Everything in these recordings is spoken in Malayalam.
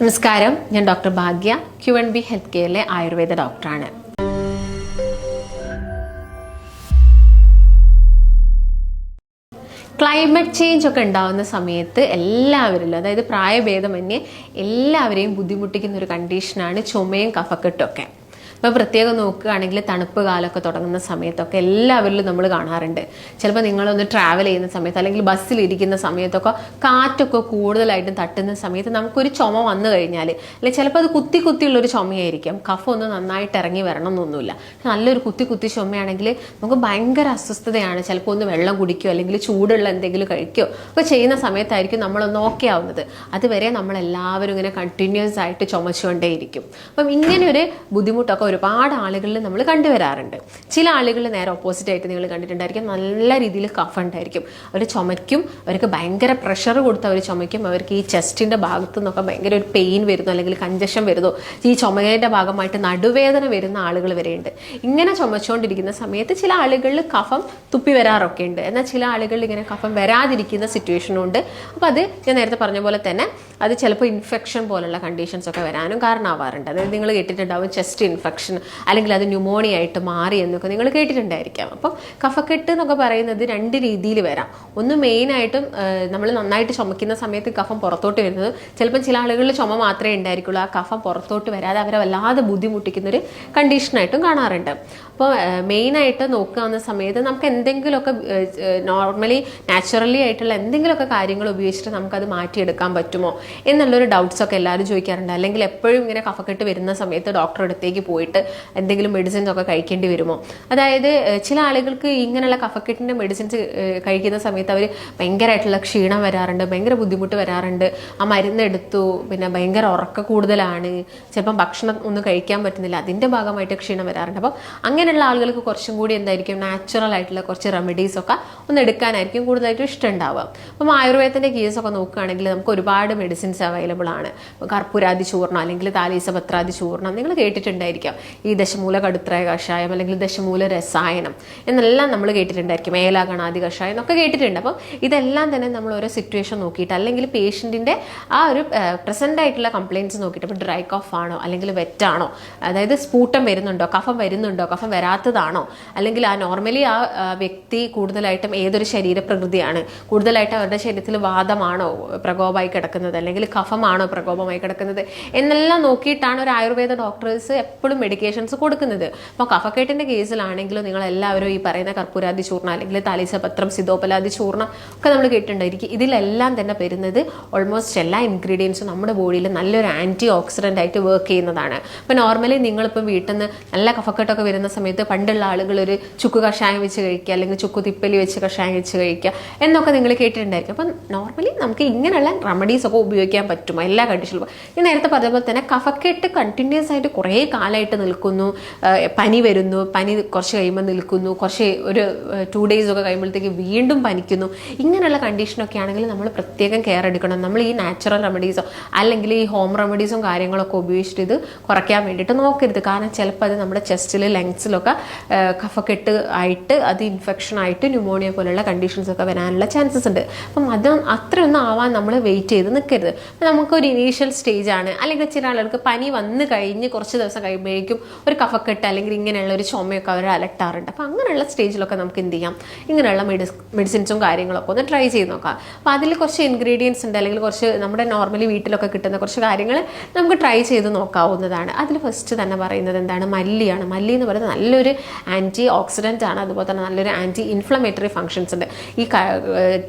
നമസ്കാരം. ഞാൻ doctor Bhagya Q N B health കെയറിലെ Ayurveda ഡോക്ടറാണ്. ക്ലൈമറ്റ് ചേഞ്ച് ഒക്കെ ഉണ്ടാകുന്ന സമയത്ത് എല്ലാവരിലും അതായത് പ്രായഭേദമന്യേ എല്ലാവരെയും ബുദ്ധിമുട്ടിക്കുന്ന ഒരു കണ്ടീഷനാണ് ചുമയും കഫക്കെട്ടും ഒക്കെ. ഇപ്പോൾ പ്രത്യേകം നോക്കുകയാണെങ്കിൽ തണുപ്പ് കാലമൊക്കെ തുടങ്ങുന്ന സമയത്തൊക്കെ എല്ലാവരിലും നമ്മൾ കാണാറുണ്ട്. ചിലപ്പോൾ നിങ്ങളൊന്ന് ട്രാവൽ ചെയ്യുന്ന സമയത്ത് അല്ലെങ്കിൽ ബസ്സിലിരിക്കുന്ന സമയത്തൊക്കെ കാറ്റൊക്കെ കൂടുതലായിട്ടും തട്ടുന്ന സമയത്ത് നമുക്കൊരു ചുമ വന്നു കഴിഞ്ഞാൽ അല്ലെങ്കിൽ ചിലപ്പോൾ അത് കുത്തി കുത്തിയുള്ളൊരു ചുമയായിരിക്കും. കഫ് നന്നായിട്ട് ഇറങ്ങി വരണം എന്നൊന്നുമില്ല നല്ലൊരു കുത്തി കുത്തി ചുമയാണെങ്കിൽ നമുക്ക് ഭയങ്കര അസ്വസ്ഥതയാണ്. ചിലപ്പോൾ ഒന്ന് വെള്ളം കുടിക്കുകയോ അല്ലെങ്കിൽ ചൂടുള്ള എന്തെങ്കിലും കഴിക്കുകയോ ഒക്കെ ചെയ്യുന്ന സമയത്തായിരിക്കും നമ്മളൊന്ന് ഓക്കെ ആവുന്നത്. അതുവരെ നമ്മളെല്ലാവരും ഇങ്ങനെ കണ്ടിന്യൂസ് ആയിട്ട് ചുമച്ചുകൊണ്ടേയിരിക്കും. അപ്പം ഇങ്ങനെ ഒരു ബുദ്ധിമുട്ടൊക്കെ ഒരുപാട് ആളുകളിൽ നമ്മൾ കണ്ടുവരാറുണ്ട്. ചില ആളുകൾ നേരെ ഓപ്പോസിറ്റ് ആയിട്ട് നിങ്ങൾ കണ്ടിട്ടുണ്ടായിരിക്കും. നല്ല രീതിയിൽ കഫ ഉണ്ടായിരിക്കും. അവർ ചുമയ്ക്കും. അവർക്ക് ഭയങ്കര പ്രഷർ കൊടുത്ത് അവർ ചുമയ്ക്കും. അവർക്ക് ഈ ചെസ്റ്റിന്റെ ഭാഗത്തു നിന്നൊക്കെ ഭയങ്കര ഒരു പെയിൻ വരുന്നു അല്ലെങ്കിൽ കഞ്ചഷൻ വരുന്നു. ഈ ചുമയുടെ ഭാഗമായിട്ട് നടുവേദന വരുന്ന ആളുകൾ വരെയുണ്ട്. ഇങ്ങനെ ചുമച്ചുകൊണ്ടിരിക്കുന്ന സമയത്ത് ചില ആളുകളിൽ കഫം തുപ്പി വരാറൊക്കെ ഉണ്ട്. എന്നാൽ ചില ആളുകളിൽ ഇങ്ങനെ കഫം വരാതിരിക്കുന്ന സിറ്റുവേഷനും ഉണ്ട്. അപ്പോൾ അത് ഞാൻ നേരത്തെ പറഞ്ഞ പോലെ തന്നെ അത് ചിലപ്പോൾ ഇൻഫെക്ഷൻ പോലുള്ള കണ്ടീഷൻസ് ഒക്കെ വരാനും കാരണമാവാറുണ്ട്. അതായത് നിങ്ങൾ കേട്ടിട്ടുണ്ടാവും ചെസ്റ്റ് ഇൻഫെക്ഷൻ അല്ലെങ്കിൽ അത് ന്യൂമോണിയ ആയിട്ട് മാറി എന്നൊക്കെ നിങ്ങൾ കേട്ടിട്ടുണ്ടായിരിക്കാം. അപ്പോൾ കഫക്കെട്ട് എന്നൊക്കെ പറയുന്നത് രണ്ട് രീതിയിൽ വരാം. ഒന്ന് മെയിനായിട്ടും നമ്മൾ നന്നായിട്ട് ചുമക്കുന്ന സമയത്ത് കഫം പുറത്തോട്ട് വരുന്നത് ചിലപ്പോൾ ചില ആളുകളിൽ ചുമ മാത്രമേ ഉണ്ടായിരിക്കുള്ളൂ. ആ കഫം പുറത്തോട്ട് വരാതെ അവരെ വല്ലാതെ ബുദ്ധിമുട്ടിക്കുന്നൊരു കണ്ടീഷനായിട്ടും കാണാറുണ്ട്. അപ്പോൾ മെയിനായിട്ട് നോക്കാവുന്ന സമയത്ത് നമുക്ക് എന്തെങ്കിലുമൊക്കെ നോർമലി നാച്ചുറലി ആയിട്ടുള്ള എന്തെങ്കിലുമൊക്കെ കാര്യങ്ങൾ ഉപയോഗിച്ചിട്ട് നമുക്കത് മാറ്റിയെടുക്കാൻ പറ്റുമോ എന്നുള്ളൊരു ഡൗട്ട്സ് ഒക്കെ എല്ലാവരും ചോദിക്കാറുണ്ട്. അല്ലെങ്കിൽ എപ്പോഴും ഇങ്ങനെ കഫക്കെട്ട് വരുന്ന സമയത്ത് ഡോക്ടറെ അടുത്തേക്ക് പോയിട്ട് എന്തെങ്കിലും മെഡിസിൻസ് ഒക്കെ കഴിക്കേണ്ടി വരുമോ? അതായത് ചില ആളുകൾക്ക് ഇങ്ങനെയുള്ള കഫക്കെട്ടിന്റെ മെഡിസിൻസ് കഴിക്കുന്ന സമയത്ത് അവർ ഭയങ്കരമായിട്ടുള്ള ക്ഷീണം വരാറുണ്ട് ഭയങ്കര ബുദ്ധിമുട്ട് വരാറുണ്ട്. ആ മരുന്ന് എടുത്തു പിന്നെ ഭയങ്കര ഉറക്ക കൂടുതലാണ്. ചിലപ്പം ഭക്ഷണം ഒന്നും കഴിക്കാൻ പറ്റുന്നില്ല. അതിന്റെ ഭാഗമായിട്ട് ക്ഷീണം വരാറുണ്ട്. അപ്പം അങ്ങനെയുള്ള ആളുകൾക്ക് കുറച്ചും കൂടി എന്തായിരിക്കും നാച്ചുറൽ ആയിട്ടുള്ള കുറച്ച് റെമഡീസ് ഒക്കെ ഒന്ന് എടുക്കാനായിരിക്കും കൂടുതലായിട്ടും ഇഷ്ടം ഉണ്ടാവുക അപ്പം ആയുർവേദത്തിന്റെ കേസൊക്കെ നോക്കുകയാണെങ്കിൽ നമുക്ക് ഒരുപാട് മെഡിസിൻസ് അവൈലബിൾ ആണ്. കർപ്പൂരാതി ചൂർണം അല്ലെങ്കിൽ താലീസപത്രാതി ചൂർണം നിങ്ങൾ കേട്ടിട്ടുണ്ടായിരിക്കാം. ഈ ദശമൂല കടുത്രയ കഷായം അല്ലെങ്കിൽ ദശമൂല രസായനം എന്നെല്ലാം നമ്മൾ കേട്ടിട്ടുണ്ടായിരിക്കും. ഏലാഗണാദി കഷായം എന്നൊക്കെ കേട്ടിട്ടുണ്ട്. അപ്പം ഇതെല്ലാം തന്നെ നമ്മൾ ഓരോ സിറ്റുവേഷൻ നോക്കിയിട്ട് അല്ലെങ്കിൽ പേഷ്യന്റിന്റെ ആ ഒരു പ്രസന്റ് ആയിട്ടുള്ള കംപ്ലയിന്റ്സ് നോക്കിയിട്ട് ഇപ്പോൾ ഡ്രൈ കഫ് ആണോ അല്ലെങ്കിൽ വെറ്റാണോ അതായത് സ്പൂട്ടം വരുന്നുണ്ടോ കഫം വരുന്നുണ്ടോ കഫം വരാത്തതാണോ? അല്ലെങ്കിൽ ആ നോർമലി ആ വ്യക്തി കൂടുതലായിട്ടും ഏതൊരു ശരീരപ്രകൃതിയാണ്? കൂടുതലായിട്ട് അവരുടെ ശരീരത്തിൽ വാദമാണോ പ്രകോപമായി കിടക്കുന്നത്? അല്ലെങ്കിൽ കഫമാണോ പ്രകോപമായി കിടക്കുന്നത്? എന്നെല്ലാം നോക്കിയിട്ടാണ് ഒരു ആയുർവേദ ഡോക്ടേഴ്സ് എപ്പോഴും മെഡിക്കേഷൻസ് കൊടുക്കുന്നത്. അപ്പോൾ കഫക്കെട്ടിന്റെ കേസിലാണെങ്കിലും നിങ്ങൾ എല്ലാവരും ഈ പറയുന്ന കർപ്പൂരാതി ചൂർണം അല്ലെങ്കിൽ താലീസപത്രം സിതോപലാതി ചൂർണം ഒക്കെ നമ്മൾ കേട്ടിട്ടുണ്ടായിരിക്കും. ഇതിലെല്ലാം തന്നെ വരുന്നത് ഓൾമോസ്റ്റ് എല്ലാ ഇൻഗ്രീഡിയൻസും നമ്മുടെ ബോഡിയിൽ നല്ലൊരു ആന്റി ഓക്സിഡന്റ് ആയിട്ട് വർക്ക് ചെയ്യുന്നതാണ്. അപ്പോൾ നോർമലി നിങ്ങളിപ്പോൾ വീട്ടിൽ നിന്ന് നല്ല കഫക്കെട്ടൊക്കെ വരുന്ന സമയത്ത് പണ്ടുള്ള ആളുകൾ ഒരു ചുക്ക് കഷായം വെച്ച് കഴിക്കുക അല്ലെങ്കിൽ ചുക്ക് തിപ്പലി വെച്ച് കഷായം വെച്ച് കഴിക്കുക എന്നൊക്കെ നിങ്ങൾ കേട്ടിട്ടുണ്ടായിരിക്കും അപ്പം നോർമലി നമുക്ക് ഇങ്ങനെയുള്ള റെമഡീസ് ഒക്കെ ഉപയോഗിക്കാൻ പറ്റും എല്ലാ കണ്ടീഷനിലും ഞാൻ നേരത്തെ പറഞ്ഞ പോലെ തന്നെ കഫക്കെട്ട് കണ്ടിന്യൂസ് ആയിട്ട് കുറേ കാലമായിട്ട് നിൽക്കുന്നു. പനി വരുന്നു. പനി കുറച്ച് കഴിയുമ്പോൾ നിൽക്കുന്നു. കുറച്ച് ഒരു ടു ഡേയ്സ് ഒക്കെ കഴിയുമ്പോഴത്തേക്ക് വീണ്ടും പനിക്കുന്നു. ഇങ്ങനെയുള്ള കണ്ടീഷനൊക്കെ ആണെങ്കിൽ നമ്മൾ പ്രത്യേകം കെയർ എടുക്കണം. നമ്മൾ ഈ നാച്ചുറൽ റെമഡീസോ അല്ലെങ്കിൽ ഈ ഹോം റെമഡീസും കാര്യങ്ങളൊക്കെ ഉപയോഗിച്ചിട്ട് ഇത് കുറയ്ക്കാൻ വേണ്ടിയിട്ട് നോക്കരുത്. കാരണം ചിലപ്പോൾ അത് നമ്മുടെ ചെസ്റ്റിൽ ലങ്സിലൊക്കെ കഫക്കെട്ട് ആയിട്ട് അത് ഇൻഫെക്ഷൻ ആയിട്ട് ന്യൂമോണിയ പോലുള്ള കണ്ടീഷൻസൊക്കെ വരാനുള്ള ചാൻസസ് ഉണ്ട്. അപ്പം അത് അത്രയൊന്നും ആവാൻ നമ്മൾ വെയിറ്റ് ചെയ്ത് നിൽക്കരുത്. നമുക്കൊരു ഇനീഷ്യൽ സ്റ്റേജ് ആണ്. അല്ലെങ്കിൽ ചില ആളുകൾക്ക് പനി വന്ന് കഴിഞ്ഞ് കുറച്ച് ദിവസം കഴിയുമ്പോഴേക്കും ഒരു കഫക്കെട്ട് അല്ലെങ്കിൽ ഇങ്ങനെയുള്ള ഒരു ചുമയൊക്കെ അവർ അലട്ടാറുണ്ട്. അപ്പം അങ്ങനെയുള്ള സ്റ്റേജിലൊക്കെ നമുക്ക് എന്ത് ചെയ്യാം? ഇങ്ങനെയുള്ള മെഡിസ് മെഡിസിൻസും കാര്യങ്ങളൊക്കെ ഒന്ന് ട്രൈ ചെയ്ത് നോക്കാം. അപ്പോൾ അതിൽ കുറച്ച് ഇൻഗ്രീഡിയൻസ് ഉണ്ട്. അല്ലെങ്കിൽ കുറച്ച് നമ്മുടെ നോർമലി വീട്ടിലൊക്കെ കിട്ടുന്ന കുറച്ച് കാര്യങ്ങൾ നമുക്ക് ട്രൈ ചെയ്ത് നോക്കാവുന്നതാണ്. അതിൽ ഫസ്റ്റ് തന്നെ പറയുന്നത് എന്താണ്? മല്ലിയാണ്. മല്ലി എന്ന് പറയുന്നത് നല്ലൊരു ആന്റി ഓക്സിഡന്റ് ആണ്. അതുപോലെ തന്നെ നല്ലൊരു ആന്റി ഇൻഫ്ലമേറ്ററി ഫങ്ഷൻസ് ഉണ്ട്. ഈ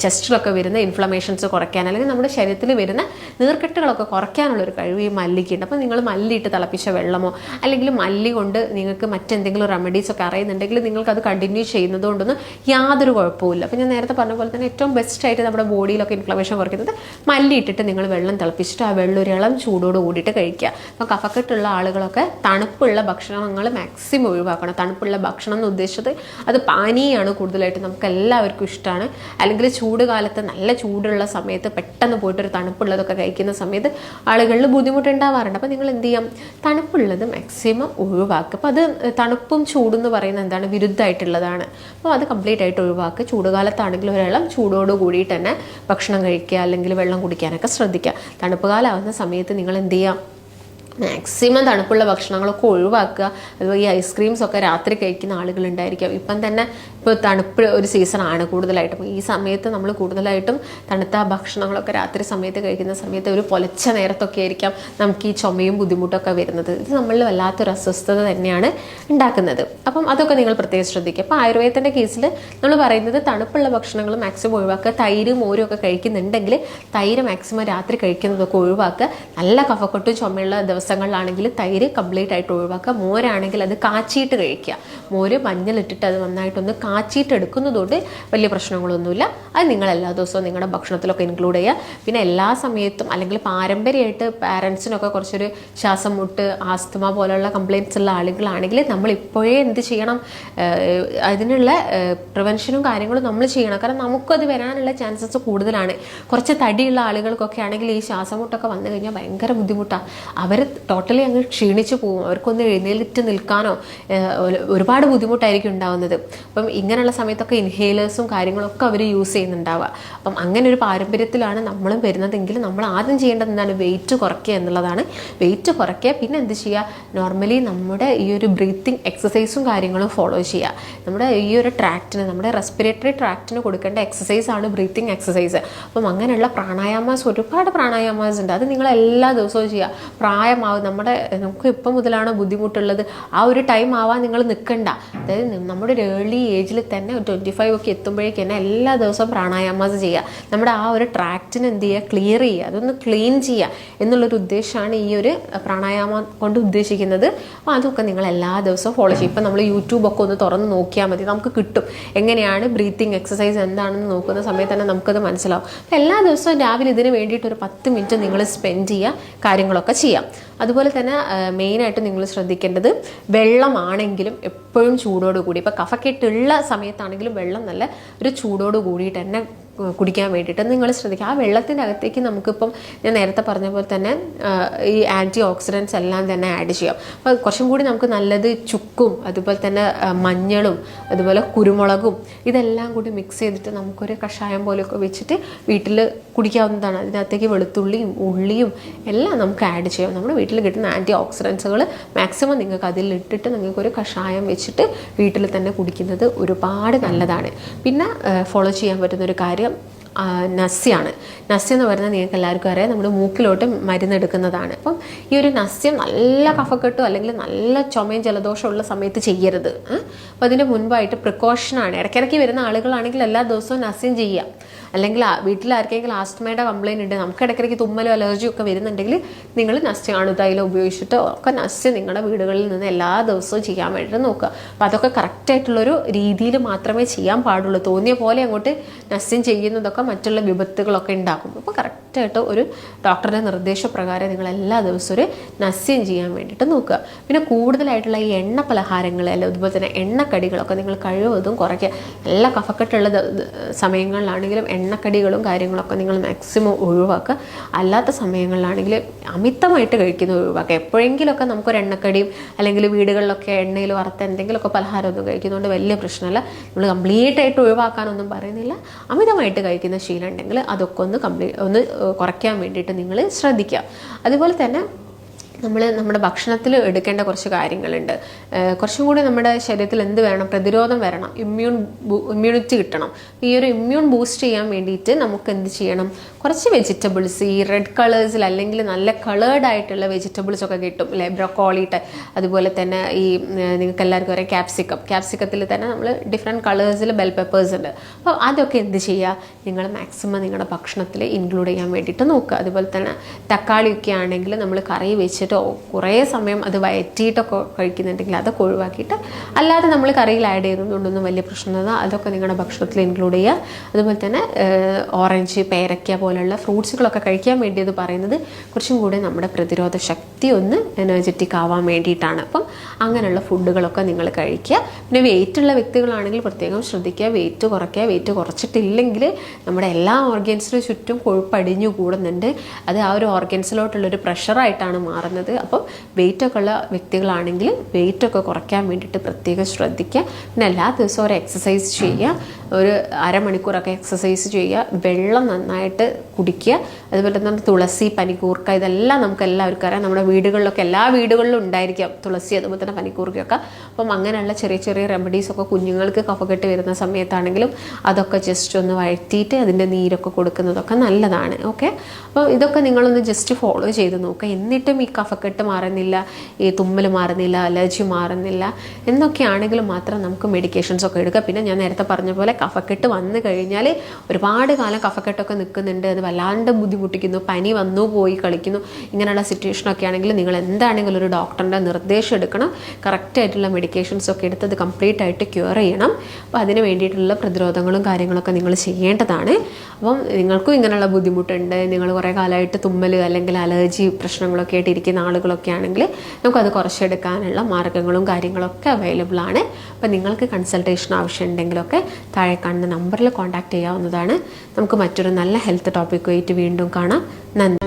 ചെസ്റ്റിലൊക്കെ വരുന്ന ഇൻഫ്ലമേഷൻസ് കുറയ്ക്കാൻ അല്ലെങ്കിൽ നമ്മുടെ ശരീരത്തിൽ വരുന്ന നീർക്കെട്ടുകളൊക്കെ കുറയ്ക്കാനുള്ള ഒരു കഴിവ് ഈ മല്ലിക്കുണ്ട് അപ്പോൾ നിങ്ങൾ മല്ലിയിട്ട് തിളപ്പിച്ച വെള്ളമോ അല്ലെങ്കിൽ മല്ലി കൊണ്ട് നിങ്ങൾക്ക് മറ്റെന്തെങ്കിലും റെമഡീസ് ഒക്കെ അറിയുന്നുണ്ടെങ്കിൽ നിങ്ങൾക്ക് അത് കണ്ടിന്യൂ ചെയ്യുന്നത് കൊണ്ടൊന്നും യാതൊരു കുഴപ്പമില്ല അപ്പോൾ ഞാൻ നേരത്തെ പറഞ്ഞ പോലെ തന്നെ ഏറ്റവും ബെസ്റ്റ് ആയിട്ട് നമ്മുടെ ബോഡിയിലൊക്കെ ഇൻഫ്ലമേഷൻ കുറയ്ക്കുന്നത് മല്ലി ഇട്ടിട്ട് നിങ്ങൾ വെള്ളം തിളപ്പിച്ചിട്ട് ആ വെള്ളം ഒരു ഇളം ചൂടോട് കൂടിയിട്ട് കഴിക്കുക. അപ്പോൾ കഫക്കെട്ടുള്ള ആളുകളൊക്കെ തണുപ്പുള്ള ഭക്ഷണങ്ങൾ മാക്സിമം ഒഴിവാക്കുക. ഒഴിവാക്കണം തണുപ്പുള്ള ഭക്ഷണം എന്ന് ഉദ്ദേശിച്ചത് അത് പാനീയമാണ് കൂടുതലായിട്ട് നമുക്ക് എല്ലാവർക്കും ഇഷ്ടമാണ് അല്ലെങ്കിൽ ചൂട് കാലത്ത് നല്ല ചൂടുള്ള സമയത്ത് പെട്ടെന്ന് പോയിട്ട് ഒരു തണുപ്പുള്ളതൊക്കെ കഴിക്കുന്ന സമയത്ത് ആളുകളിൽ ബുദ്ധിമുട്ടുണ്ടാവാറുണ്ട്. അപ്പോൾ നിങ്ങൾ എന്ത് ചെയ്യാം? തണുപ്പുള്ളത് മാക്സിമം ഒഴിവാക്കുക. അപ്പോൾ അത് തണുപ്പും ചൂടും എന്ന് പറയുന്നത് എന്താണ്? വിരുദ്ധമായിട്ടുള്ളതാണ്. അപ്പോൾ അത് കംപ്ലീറ്റ് ആയിട്ട് ഒഴിവാക്കുക. ചൂടുകാലത്താണെങ്കിൽ ഒരാളും ചൂടോട് കൂടിയിട്ട് തന്നെ ഭക്ഷണം കഴിക്കുക അല്ലെങ്കിൽ വെള്ളം കുടിക്കാനൊക്കെ ശ്രദ്ധിക്കുക. തണുപ്പ് കാലാവുന്ന സമയത്ത് നിങ്ങൾ എന്ത് ചെയ്യുക മാക്സിമം തണുപ്പുള്ള ഭക്ഷണങ്ങളൊക്കെ ഒഴിവാക്കുക. അതുപോലെ ഈ ഐസ്ക്രീംസ് ഒക്കെ രാത്രി കഴിക്കുന്ന ആളുകളുണ്ടായിരിക്കാം. ഇപ്പം തന്നെ ഇപ്പോൾ തണുപ്പ് ഒരു സീസണാണ് കൂടുതലായിട്ടും. ഈ സമയത്ത് നമ്മൾ കൂടുതലായിട്ടും തണുത്ത ഭക്ഷണങ്ങളൊക്കെ രാത്രി സമയത്ത് കഴിക്കുന്ന സമയത്ത് ഒരു പൊലച്ച നേരത്തൊക്കെ ആയിരിക്കാം നമുക്ക് ഈ ചുമയും ബുദ്ധിമുട്ടൊക്കെ വരുന്നത്. ഇത് നമ്മളിൽ വല്ലാത്തൊരു അസ്വസ്ഥത തന്നെയാണ് ഉണ്ടാക്കുന്നത്. അപ്പം അതൊക്കെ നിങ്ങൾ പ്രത്യേകം ശ്രദ്ധിക്കുക. അപ്പോൾ ആയുർവേദത്തിന്റെ കേസിൽ നമ്മൾ പറയുന്നത് തണുപ്പുള്ള ഭക്ഷണങ്ങൾ മാക്സിമം ഒഴിവാക്കുക. തൈര് മോരും ഒക്കെ കഴിക്കുന്നുണ്ടെങ്കിൽ തൈര് മാക്സിമം രാത്രി കഴിക്കുന്നതൊക്കെ ഒഴിവാക്കുക. നല്ല കഫക്കെട്ടും ചുമയുള്ള ദിവസങ്ങളിലാണെങ്കിൽ തൈര് കംപ്ലീറ്റ് ആയിട്ട് ഒഴിവാക്കുക. മോരാണെങ്കിൽ അത് കാച്ചിയിട്ട് കഴിക്കുക. മോര് മഞ്ഞളിട്ടിട്ട് അത് നന്നായിട്ടൊന്ന് കാച്ചിയിട്ട് എടുക്കുന്നതുകൊണ്ട് വലിയ പ്രശ്നങ്ങളൊന്നുമില്ല. അത് നിങ്ങൾ എല്ലാ ദിവസവും നിങ്ങളുടെ ഭക്ഷണത്തിലൊക്കെ ഇൻക്ലൂഡ് ചെയ്യുക. പിന്നെ എല്ലാ സമയത്തും അല്ലെങ്കിൽ പാരമ്പര്യമായിട്ട് പാരൻസിനൊക്കെ കുറച്ചൊരു ശ്വാസം മുട്ട് ആസ്തമ പോലുള്ള കംപ്ലയിൻസ് ഉള്ള ആളുകളാണെങ്കിൽ നമ്മൾ ഇപ്പോഴേ എന്ത് ചെയ്യണം? അതിനുള്ള പ്രിവെൻഷനും കാര്യങ്ങളും നമ്മൾ ചെയ്യണം. കാരണം നമുക്കത് വരാനുള്ള ചാൻസസ് കൂടുതലാണ്. കുറച്ച് തടിയുള്ള ആളുകൾക്കൊക്കെ ആണെങ്കിൽ ഈ ശ്വാസമുട്ടൊക്കെ വന്നു കഴിഞ്ഞാൽ ഭയങ്കര ബുദ്ധിമുട്ടാണ് അവർ ടോട്ടലി അങ്ങ് ക്ഷീണിച്ചു പോകും. അവർക്കൊന്ന് എഴുന്നേറ്റ് നിൽക്കാനോ ഒരുപാട് ബുദ്ധിമുട്ടായിരിക്കും ഉണ്ടാവുന്നത്. അപ്പം ഇങ്ങനെയുള്ള സമയത്തൊക്കെ ഇൻഹേലേഴ്സും കാര്യങ്ങളൊക്കെ അവർ യൂസ് ചെയ്യുന്നുണ്ടാവുക. അപ്പം അങ്ങനെ ഒരു പാരമ്പര്യത്തിലാണ് നമ്മളും വരുന്നതെങ്കിൽ നമ്മൾ ആദ്യം ചെയ്യേണ്ടത് എന്താണ്? വെയിറ്റ് കുറയ്ക്കുക എന്നുള്ളതാണ്. വെയിറ്റ് കുറയ്ക്കുക പിന്നെ എന്ത് ചെയ്യുക? നോർമലി നമ്മുടെ ഈ ഒരു ബ്രീത്തിങ് എക്സസൈസും കാര്യങ്ങളും ഫോളോ ചെയ്യുക. നമ്മുടെ ഈ ഒരു ട്രാക്റ്റിന് നമ്മുടെ റെസ്പിറേറ്ററി ട്രാക്റ്റിന് കൊടുക്കേണ്ട എക്സസൈസ് ആണ് ബ്രീത്തിങ് എക്സസൈസ് അപ്പം അങ്ങനെയുള്ള പ്രാണായാമാസ് ഒരുപാട് പ്രാണായാമാസ് ഉണ്ട് അത് നിങ്ങൾ എല്ലാ ദിവസവും ചെയ്യുക. പ്രായമാവും നമ്മുടെ നമുക്ക് ഇപ്പം മുതലാണോ ബുദ്ധിമുട്ടുള്ളത്? ആ ഒരു ടൈം ആവാൻ നിങ്ങൾ നിൽക്കണ്ട അതായത് നമ്മുടെ ഒരു ഏർലി ഏജിൽ തന്നെ ട്വന്റി ഫൈവ് ഒക്കെ എത്തുമ്പോഴേക്ക് തന്നെ എല്ലാ ദിവസവും പ്രാണായാമാസ് ചെയ്യുക. നമ്മുടെ ആ ഒരു ട്രാക്റ്റിന് എന്ത് ചെയ്യുക? ക്ലിയർ ചെയ്യുക. അതൊന്ന് ക്ലീൻ ചെയ്യുക എന്നുള്ളൊരു ഉദ്ദേശമാണ് ഈ ഒരു പ്രാണായാമം കൊണ്ട് ഉദ്ദേശിക്കുന്നത്. അപ്പോൾ അതൊക്കെ നിങ്ങൾ എല്ലാ ദിവസവും ഫോളോ ചെയ്യും ഇപ്പം നമ്മൾ യൂട്യൂബൊക്കെ ഒന്ന് തുറന്ന് നോക്കിയാൽ മതി. നമുക്ക് കിട്ടും. എങ്ങനെയാണ് ബ്രീത്തിങ് എക്സസൈസ് എന്താണെന്ന് നോക്കുന്ന സമയത്ത് തന്നെ നമുക്കത് മനസ്സിലാവും. അപ്പോൾ എല്ലാ ദിവസവും രാവിലെ ഇതിന് വേണ്ടിയിട്ട് ഒരു പത്ത് മിനിറ്റ് നിങ്ങൾ സ്പെൻഡ് ചെയ്യുക. കാര്യങ്ങളൊക്കെ ചെയ്യാം. അതുപോലെ തന്നെ മെയിനായിട്ട് നിങ്ങൾ ശ്രദ്ധിക്കേണ്ടത് വെള്ളമാണെങ്കിലും എപ്പോഴും ചൂടോട് കൂടി. ഇപ്പോൾ കഫക്കെട്ടുള്ള സമയത്താണെങ്കിലും വെള്ളം നല്ല ഒരു ചൂടോട് തന്നെ കുടിക്കാൻ വേണ്ടിയിട്ട് നിങ്ങൾ ശ്രദ്ധിക്കുക. ആ വെള്ളത്തിന്റെ അകത്തേക്ക് നമുക്കിപ്പം ഞാൻ നേരത്തെ പറഞ്ഞ പോലെ തന്നെ ഈ ആന്റി ഓക്സിഡൻസ് എല്ലാം തന്നെ ആഡ് ചെയ്യാം. അപ്പോൾ കുറച്ചും കൂടി നമുക്ക് നല്ലത് ചുക്കും അതുപോലെ തന്നെ മഞ്ഞളും അതുപോലെ കുരുമുളകും ഇതെല്ലാം കൂടി മിക്സ് ചെയ്തിട്ട് നമുക്കൊരു കഷായം പോലെയൊക്കെ വെച്ചിട്ട് വീട്ടിൽ കുടിക്കാവുന്നതാണ്. അതിനകത്തേക്ക് വെളുത്തുള്ളിയും ഉള്ളിയും എല്ലാം നമുക്ക് ആഡ് ചെയ്യാം. നമ്മുടെ വീട്ടിൽ കിട്ടുന്ന ആന്റി ഓക്സിഡൻസുകൾ മാക്സിമം നിങ്ങൾക്ക് അതിൽ ഇട്ടിട്ട് നിങ്ങൾക്ക് കഷായം വെച്ചിട്ട് വീട്ടിൽ തന്നെ കുടിക്കുന്നത് ഒരുപാട് നല്ലതാണ്. പിന്നെ ഫോളോ ചെയ്യാൻ പറ്റുന്ന ഒരു കാര്യം നസ്യാണ്. നസ്യം എന്ന് പറഞ്ഞാൽ നിങ്ങൾക്ക് എല്ലാവർക്കും അറിയാം. നമ്മുടെ മൂക്കിലോട്ട് മരുന്നെടുക്കുന്നതാണ് അപ്പം ഈ ഒരു നസ്യം നല്ല കഫക്കെട്ടോ അല്ലെങ്കിൽ നല്ല ചുമയും ജലദോഷമുള്ള സമയത്ത് ചെയ്യരുത്. അപ്പോൾ അതിന് മുൻപായിട്ട് പ്രിക്കോഷനാണ്. ഇടയ്ക്കിടയ്ക്ക് വരുന്ന ആളുകളാണെങ്കിൽ എല്ലാ ദിവസവും നസ്യം ചെയ്യാം അല്ലെങ്കിൽ വീട്ടിൽ ആർക്കെങ്കിലും ആസ്തമയുടെ കംപ്ലയിന്റ് ഉണ്ട് നമുക്ക് ഇടയ്ക്കിടയ്ക്ക് തുമ്മലും അലർജിയും ഒക്കെ വരുന്നുണ്ടെങ്കിൽ നിങ്ങൾ നസ്റ്റ് അണുതൈലം ഉപയോഗിച്ചിട്ട് ഒക്കെ നസ്റ്റ് നിങ്ങളുടെ വീടുകളിൽ നിന്ന് എല്ലാ ദിവസവും ചെയ്യാൻ വേണ്ടിയിട്ട് നോക്കുക. അപ്പോൾ അതൊക്കെ കറക്റ്റായിട്ടുള്ളൊരു രീതിയിൽ മാത്രമേ ചെയ്യാൻ പാടുള്ളൂ. തോന്നിയ പോലെ അങ്ങോട്ട് നസ്യം ചെയ്യുന്നതൊക്കെ മറ്റുള്ള വിപത്തുകളൊക്കെ ഉണ്ടാക്കും. അപ്പോൾ കറക്റ്റായിട്ട് ഒരു ഡോക്ടറുടെ നിർദ്ദേശപ്രകാരം നിങ്ങൾ എല്ലാ ദിവസവും ഒരു നസ്യം ചെയ്യാൻ വേണ്ടിയിട്ട് നോക്കുക. പിന്നെ കൂടുതലായിട്ടുള്ള ഈ എണ്ണ പലഹാരങ്ങൾ അല്ല അതുപോലെ തന്നെ എണ്ണക്കടികളൊക്കെ നിങ്ങൾ കഴിവതും കുറയ്ക്കുക. എല്ലാ കഫക്കെട്ടുള്ള സമയങ്ങളിലാണെങ്കിലും എണ്ണക്കടികളും കാര്യങ്ങളൊക്കെ നിങ്ങൾ മാക്സിമം ഒഴിവാക്കുക. അല്ലാത്ത സമയങ്ങളിലാണെങ്കിൽ അമിതമായിട്ട് കഴിക്കുന്നത് ഒഴിവാക്കുക. എപ്പോഴെങ്കിലുമൊക്കെ നമുക്കൊരു എണ്ണക്കടിയും അല്ലെങ്കിൽ വീടുകളിലൊക്കെ എണ്ണയിൽ വറുത്ത എന്തെങ്കിലുമൊക്കെ പലഹാരമൊന്നും കഴിക്കുന്നതുകൊണ്ട് വലിയ പ്രശ്നമല്ല. നമ്മൾ കംപ്ലീറ്റ് ആയിട്ട് ഒഴിവാക്കാനൊന്നും പറയുന്നില്ല. അമിതമായിട്ട് കഴിക്കുന്ന ശീലം ഉണ്ടെങ്കിൽ അതൊക്കെ ഒന്ന് കംപ്ലീറ്റ് ഒന്ന് കുറയ്ക്കാൻ വേണ്ടിയിട്ട് നിങ്ങൾ ശ്രദ്ധിക്കുക. അതുപോലെ തന്നെ നമ്മൾ നമ്മുടെ ഭക്ഷണത്തിൽ എടുക്കേണ്ട കുറച്ച് കാര്യങ്ങളുണ്ട്. കുറച്ചും കൂടി നമ്മുടെ ശരീരത്തിൽ എന്ത് വേണം? പ്രതിരോധം വരണം. ഇമ്മ്യൂൺ ഇമ്മ്യൂണിറ്റി കിട്ടണം. ഈ ഒരു ഇമ്മ്യൂൺ ബൂസ്റ്റ് ചെയ്യാൻ വേണ്ടിയിട്ട് നമുക്ക് എന്ത് ചെയ്യണം? കുറച്ച് വെജിറ്റബിൾസ് ഈ റെഡ് കളേഴ്സിൽ അല്ലെങ്കിൽ നല്ല കളേർഡ് ആയിട്ടുള്ള വെജിറ്റബിൾസ് ഒക്കെ കിട്ടും. അല്ലെ ബ്രൊക്കോളിട്ട് അതുപോലെ തന്നെ ഈ നിങ്ങൾക്ക് എല്ലാവർക്കും അറിയാം ക്യാപ്സിക്കം ക്യാപ്സിക്കത്തിൽ തന്നെ നമ്മൾ ഡിഫറെന്റ് കളേഴ്സിൽ ബെൽ പെപ്പേഴ്സ് ഉണ്ട്. അപ്പോൾ അതൊക്കെ എന്ത് ചെയ്യുക നിങ്ങൾ മാക്സിമം നിങ്ങളുടെ ഭക്ഷണത്തിൽ ഇൻക്ലൂഡ് ചെയ്യാൻ വേണ്ടിയിട്ട് നോക്കുക. അതുപോലെ തന്നെ തക്കാളിയൊക്കെ ആണെങ്കിൽ നമ്മൾ കറി വെച്ചിട്ട് കഴിച്ചിട്ടോ കുറേ സമയം അത് വയറ്റിയിട്ടൊക്കെ കഴിക്കുന്നുണ്ടെങ്കിൽ അതൊക്കെ ഒഴിവാക്കിയിട്ട് അല്ലാതെ നമ്മൾ കറിയിൽ ആഡ് ചെയ്യുന്നതുകൊണ്ടൊന്നും വലിയ പ്രശ്നമില്ല അതൊക്കെ നിങ്ങളുടെ ഭക്ഷണത്തിൽ ഇൻക്ലൂഡ് ചെയ്യുക. അതുപോലെ തന്നെ ഓറഞ്ച് പേരയ്ക്ക പോലുള്ള ഫ്രൂട്ട്സുകളൊക്കെ കഴിക്കാൻ വേണ്ടി ഇത് പറയുന്നത് കുറച്ചും കൂടി നമ്മുടെ പ്രതിരോധ ശക്തി ഒന്ന് എനർജറ്റിക് ആവാൻ വേണ്ടിയിട്ടാണ്. അപ്പം അങ്ങനെയുള്ള ഫുഡുകളൊക്കെ നിങ്ങൾ കഴിക്കുക. പിന്നെ വെയിറ്റ് ഉള്ള വ്യക്തികളാണെങ്കിൽ പ്രത്യേകം ശ്രദ്ധിക്കുക. വെയിറ്റ് കുറയ്ക്കുക. വെയിറ്റ് കുറച്ചിട്ടില്ലെങ്കിൽ നമ്മുടെ എല്ലാ ഓർഗൻസിനും ചുറ്റും കൊഴുപ്പടിഞ്ഞു കൂടുന്നുണ്ട്. അത് ആ ഒരു ഓർഗൻസിലോട്ടുള്ളൊരു പ്രഷറായിട്ടാണ് മാറുന്നത്. അപ്പം വെയിറ്റ് ഒക്കെ ഉള്ള വ്യക്തികളാണെങ്കിൽ വെയിറ്റ് ഒക്കെ കുറയ്ക്കാൻ വേണ്ടിയിട്ട് പ്രത്യേകം ശ്രദ്ധിക്കുക. പിന്നെ എല്ലാ ദിവസവും ഒരു എക്സസൈസ് ചെയ്യുക. ഒരു അരമണിക്കൂറൊക്കെ എക്സസൈസ് ചെയ്യുക വെള്ളം നന്നായിട്ട് കുടിക്കുക അതുപോലെ തന്നെ തുളസി പനിക്കൂർക്ക ഇതെല്ലാം നമുക്ക് എല്ലാവർക്കും അറിയാം. നമ്മുടെ വീടുകളിലൊക്കെ എല്ലാ വീടുകളിലും ഉണ്ടായിരിക്കാം തുളസി അതുപോലെ തന്നെ പനിക്കൂർക്കയൊക്കെ. അപ്പം അങ്ങനെയുള്ള ചെറിയ ചെറിയ റെമഡീസൊക്കെ കുഞ്ഞുങ്ങൾക്ക് കഫക്കെട്ട് വരുന്ന സമയത്താണെങ്കിലും അതൊക്കെ ജസ്റ്റ് ഒന്ന് വഴറ്റിയിട്ട് അതിന്റെ നീരൊക്കെ കൊടുക്കുന്നതൊക്കെ നല്ലതാണ്. ഓക്കെ അപ്പോൾ ഇതൊക്കെ നിങ്ങളൊന്ന് ജസ്റ്റ് ഫോളോ ചെയ്ത് നോക്കുക എന്നിട്ടും ഈ കഫക്കെട്ട് മാറുന്നില്ല ഈ തുമ്മൽ മാറുന്നില്ല അലർജി മാറുന്നില്ല എന്നൊക്കെയാണെങ്കിലും മാത്രം നമുക്ക് മെഡിക്കേഷൻസ് ഒക്കെ എടുക്കുക പിന്നെ ഞാൻ നേരത്തെ പറഞ്ഞ പോലെ കഫക്കെട്ട് വന്നു കഴിഞ്ഞാൽ ഒരുപാട് കാലം കഫക്കെട്ടൊക്കെ നിൽക്കുന്നുണ്ട് അത് വല്ലാണ്ട് ബുദ്ധിമുട്ടിക്കുന്നു. പനി വന്നു പോയി കളിക്കുന്നു. ഇങ്ങനെയുള്ള സിറ്റുവേഷനൊക്കെ ആണെങ്കിൽ നിങ്ങൾ എന്താണെങ്കിലും ഒരു ഡോക്ടറിന്റെ നിർദ്ദേശം എടുക്കണം. കറക്റ്റായിട്ടുള്ള മെഡിക്കേഷൻസ് ഒക്കെ എടുത്ത് അത് കംപ്ലീറ്റ് ആയിട്ട് ക്യൂർ ചെയ്യണം. അപ്പോൾ അതിന് വേണ്ടിയിട്ടുള്ള പ്രതിരോധങ്ങളും കാര്യങ്ങളൊക്കെ നിങ്ങൾ ചെയ്യേണ്ടതാണ്. അപ്പം നിങ്ങൾക്കും ഇങ്ങനെയുള്ള ബുദ്ധിമുട്ടുണ്ട്. നിങ്ങൾ കുറേ കാലമായിട്ട് തുമ്മൽ അല്ലെങ്കിൽ അലർജി പ്രശ്നങ്ങളൊക്കെ ആയിട്ട് ഇരിക്കുന്ന ആളുകളൊക്കെ ആണെങ്കിൽ നമുക്കത് കുറച്ചെടുക്കാനുള്ള മാർഗങ്ങളും കാര്യങ്ങളൊക്കെ അവൈലബിൾ ആണ്. അപ്പോൾ നിങ്ങൾക്ക് കൺസൾട്ടേഷൻ ആവശ്യമുണ്ടെങ്കിലൊക്കെ താഴെ കാണുന്ന നമ്പറിൽ കോൺടാക്ട് ചെയ്യാവുന്നതാണ്. നമുക്ക് മറ്റൊരു നല്ല ഹെൽത്ത് ടോപ്പിക്കുമായിട്ട് വീണ്ടും കാണാം. നന്ദി.